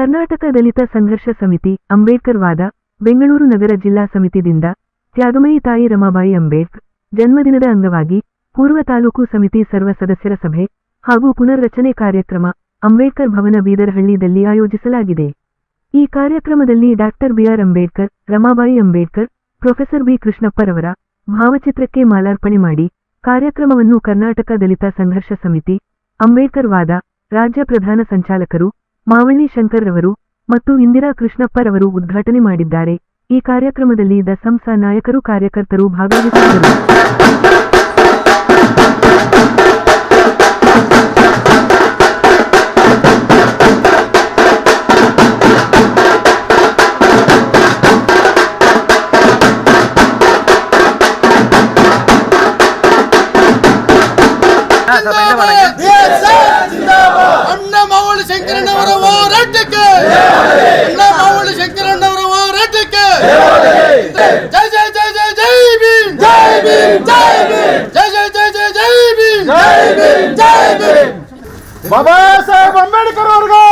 ಕರ್ನಾಟಕ ದಲಿತ ಸಂಘರ್ಷ ಸಮಿತಿ, ಅಂಬೇಡ್ಕರ್ ವಾದ, ಬೆಂಗಳೂರು ನಗರ ಜಿಲ್ಲಾ ಸಮಿತಿದಿಂದ ತ್ಯಾಗಮಯಿ ತಾಯಿ ರಮಾಬಾಯಿ ಅಂಬೇಡ್ಕರ್ ಜನ್ಮದಿನದ ಅಂಗವಾಗಿ ಪೂರ್ವ ತಾಲೂಕು ಸಮಿತಿ ಸರ್ವ ಸದಸ್ಯರ ಸಭೆ ಹಾಗೂ ಪುನರ್ರಚನೆ ಕಾರ್ಯಕ್ರಮ ಅಂಬೇಡ್ಕರ್ ಭವನ ಬೀದರಹಳ್ಳಿದಲ್ಲಿ ಆಯೋಜಿಸಲಾಗಿದೆ. ಈ ಕಾರ್ಯಕ್ರಮದಲ್ಲಿ doctor B R Ambedkar, Ramabai Ambedkar, professor B ಕೃಷ್ಣಪ್ಪರವರ ಭಾವಚಿತ್ರಕ್ಕೆ ಮಾಲಾರ್ಪಣೆ ಮಾಡಿ ಕಾರ್ಯಕ್ರಮವನ್ನು ಕರ್ನಾಟಕ ದಲಿತ ಸಂಘರ್ಷ ಸಮಿತಿ, ಅಂಬೇಡ್ಕರ್ ವಾದ, ರಾಜ್ಯ ಪ್ರಧಾನ ಸಂಚಾಲಕರು ಮಾವಳ್ಳಿ ಶಂಕರ್ ರವರು ಮತ್ತು ಇಂದಿರಾ ಕೃಷ್ಣಪ್ಪರವರು ಉದ್ಘಾಟನೆ ಮಾಡಿದ್ದಾರೆ. ಈ ಕಾರ್ಯಕ್ರಮದಲ್ಲಿ ದಸಂಸ ನಾಯಕರು ಕಾರ್ಯಕರ್ತರು ಭಾಗವಹಿಸಿದ್ದರು. ಅಣ್ಣ ಮಾವಳಿ ಶಂಕರಣ್ಣವರ ಹೋರಾಟಕ್ಕೆ ಅಣ್ಣ ಮಾವಳಿ ಶಂಕರಣ್ಣವರ ಹೋರಾಟಕ್ಕೆ ಜೈ ಜೈ ಜೈ ಜೈ ಜೈ ಭೀಮ್ ಜೈ ಭೀಮ್ ಜೈ ಭೀಮ್ ಜೈ ಜೈ ಜೈ ಜೈ ಜೈ ಭೀಮ್ ಜೈ ಭೀಮ್ ಜೈ ಭೀಮ್ ಬಾಬಾ ಸಾಹೇಬ್ ಅಂಬೇಡ್ಕರ್ ಅವ್ರಿಗೆ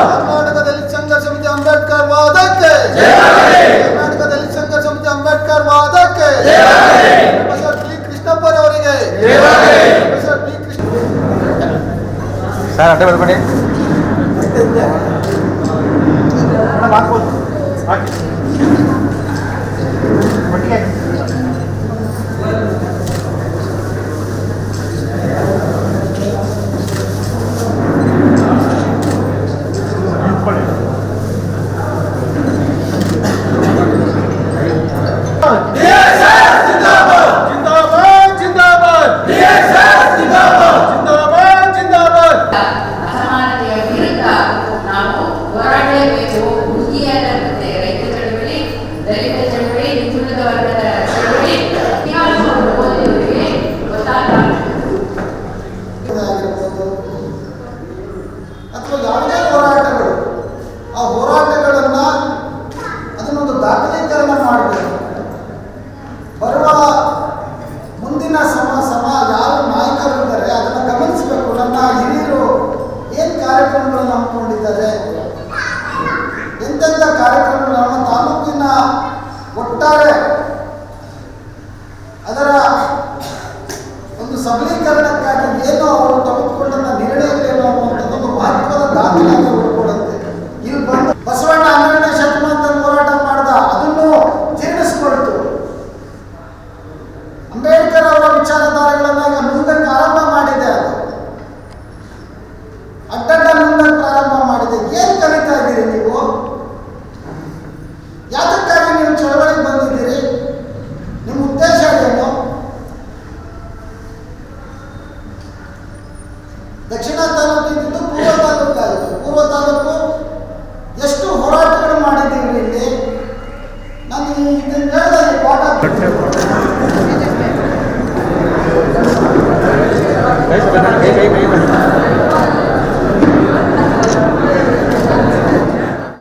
ಕರ್ನಾಟಕದಲ್ಲಿ ಸಂಘರ್ಷ ಸಮಿತಿ ಅಂಬೇಡ್ಕರ್ ವಾದಕ್ಕೆ ಕರ್ನಾಟಕದಲ್ಲಿ ಸಂಘರ್ಷ ಸಮಿತಿ ಅಂಬೇಡ್ಕರ್ ವಾದಕ್ಕೆ ಪ್ರೊಫೆಸರ್ ಟಿ ಕೃಷ್ಣಪ್ಪರವರಿಗೆ ಪ್ರೊಫೆಸರ್ ಟಿ ಕೃಷ್ಣ ಸರ್ ಅಡ್ಡ ಬರ್ಬೇಡಿ ಜಿಂದಾಬಾದ್ 나온다. దక్షిణాది